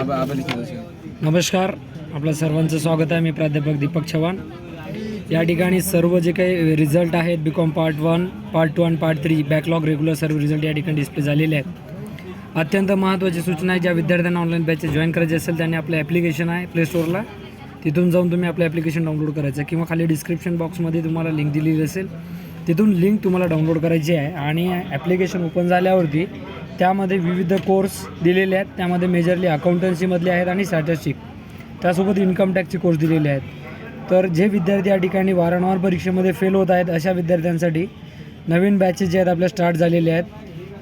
नमस्कार आपलं सर्वांचं स्वागत आहे. मी प्राध्यापक दीपक चव्हाण. या ठिकाणी सर्व जे काही रिझल्ट आहेत B com part one part two आणि पार्ट थ्री बॅकलॉग रेग्युलर सर्व रिझल्ट या ठिकाणी डिस्प्ले झालेले आहेत. अत्यंत महत्त्वाची सूचना आहे ज्या विद्यार्थ्यांना ऑनलाईन बॅचेस जॉईन करायचे असेल त्यांनी आपलं ॲप्लिकेशन आहे प्ले स्टोअरला तिथून जाऊन तुम्ही आपलं ॲप्लिकेशन डाउनलोड करायचं किंवा खाली डिस्क्रिप्शन बॉक्समध्ये तुम्हाला लिंक दिलेली असेल तिथून लिंक तुम्हाला डाउनलोड करायची आहे. आणि ॲप्लिकेशन ओपन झाल्यावरती त्यामध्ये विविध कोर्स दिलेले आहेत. त्यामध्ये मेजरली अकाउंटन्सीमधले आहेत आणि स्टॅटिस्टिक त्यासोबत इन्कम टॅक्सचे कोर्स दिलेले आहेत. तर जे विद्यार्थी या ठिकाणी वारंवार परीक्षेमध्ये फेल होत आहेत अशा विद्यार्थ्यांसाठी नवीन बॅचेस जे आहेत आपल्या स्टार्ट झालेले आहेत.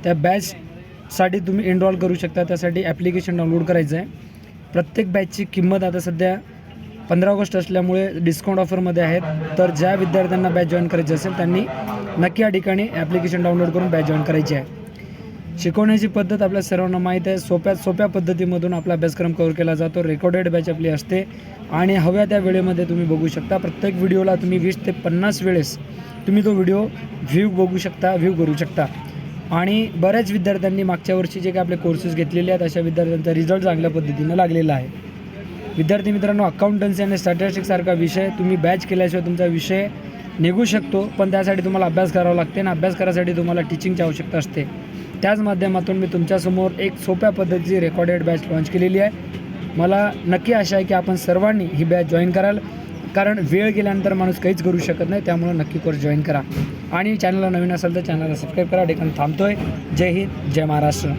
त्या बॅचसाठी तुम्ही एनरॉल करू शकता. त्यासाठी ॲप्लिकेशन डाउनलोड करायचं आहे. प्रत्येक बॅचची किंमत आता सध्या पंधरा ऑगस्ट असल्यामुळे डिस्काउंट ऑफरमध्ये आहेत. तर ज्या विद्यार्थ्यांना बॅच जॉईन करायची असेल त्यांनी नक्की या ठिकाणी ॲप्लिकेशन डाउनलोड करून बॅच जॉईन करायची आहे. शिकवण्याची पद्धत आपल्या सर्वांना माहीत आहे. सोप्या सोप्या पद्धतीमधून आपला अभ्यासक्रम कव्हर केला जातो. रेकॉर्डेड बॅच आपली असते. आणि हव्या त्या वेळेमध्ये तुम्ही बघू शकता. प्रत्येक व्हिडिओला तुम्ही वीस ते पन्नास वेळेस तुम्ही तो व्हिडिओ व्ह्यू बघू शकता व्ह्यू करू शकता. आणि बऱ्याच विद्यार्थ्यांनी मागच्या वर्षी जे काही आपले कोर्सेस घेतलेले आहेत अशा विद्यार्थ्यांचा रिझल्ट चांगल्या पद्धतीनं लागलेला आहे. विद्यार्थी मित्रांनो अकाउंटन्सी आणि स्टॅटिस्टिक्ससारखा विषय तुम्ही बॅच केल्याशिवाय तुमचा विषय निघू शकतो. पण त्यासाठी तुम्हाला अभ्यास करावा लागते आणि अभ्यास करायसाठी तुम्हाला टीचिंगची आवश्यकता असते. त्याच माध्यमातून मी तुमच्यासमोर एक सोप्या पद्धतीची रेकॉर्डेड बॅच लॉन्च केलेली आहे. मला नक्की आशा आहे की आपण सर्वांनी ही बॅच जॉईन कराल. कारण वेळ गेल्यानंतर माणूस काहीच करू शकत नाही त्यामुळे नक्की कोर्स जॉईन करा. आणि चॅनलला नवीन असेल तर चॅनलला सबस्क्राईब करा ठिकाणी थांबतोय. जय हिंद जय महाराष्ट्र.